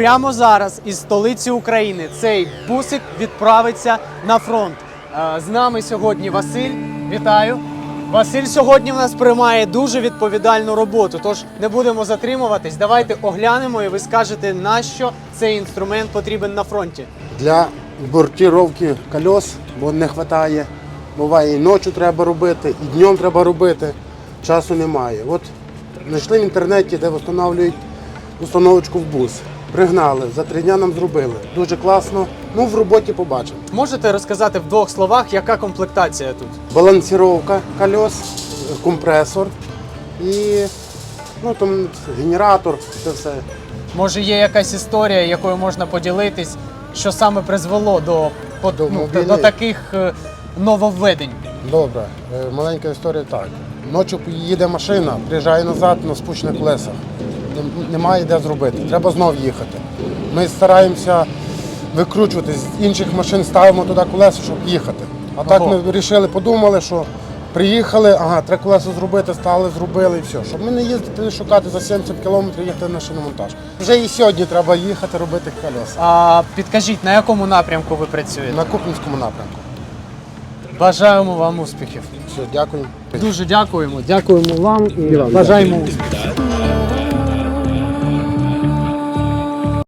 прямо зараз із столиці України цей бусик відправиться на фронт. Е, З нами сьогодні Василь. Вітаю. Василь сьогодні в нас приймає дуже відповідальну роботу. Тож не будемо затримуватись. Давайте оглянемо, і ви скажете, на що цей інструмент потрібен на фронті. Для бортировки кольос, бо не вистачає. Буває і ночі треба робити, і днем треба робити. Часу немає. От знайшли в інтернеті, де встановлюють установочку в бус. Пригнали, за три дня нам зробили. Дуже класно. Ну, в роботі побачимо. Можете розказати в двох словах, яка комплектація тут? Балансіровка кольос, компресор і ну, там, генератор, це все. Може, є якась історія, якою можна поділитись, що саме призвело до, по- До ну, до, таких е, нововведень? Добре, Е, маленька історія так. Ночі їде машина, приїжджає назад на спущених колесах. Нем- Немає де зробити, треба знов їхати. Ми стараємося викручувати з інших машин, ставимо туди колеса, щоб їхати. А так ми вирішили, подумали, що приїхали, ага, треба колеса зробити, стали, зробили і все. Щоб ми не їздити не шукати за 70 кілометрів, їхати на шиномонтаж. Вже і сьогодні треба їхати робити колеса. А підкажіть, на якому напрямку ви працюєте? На Купінському напрямку. Бажаємо вам успіхів. Все, дякую. Дуже дякуємо. Дякуємо вам і бажаємо успіхів.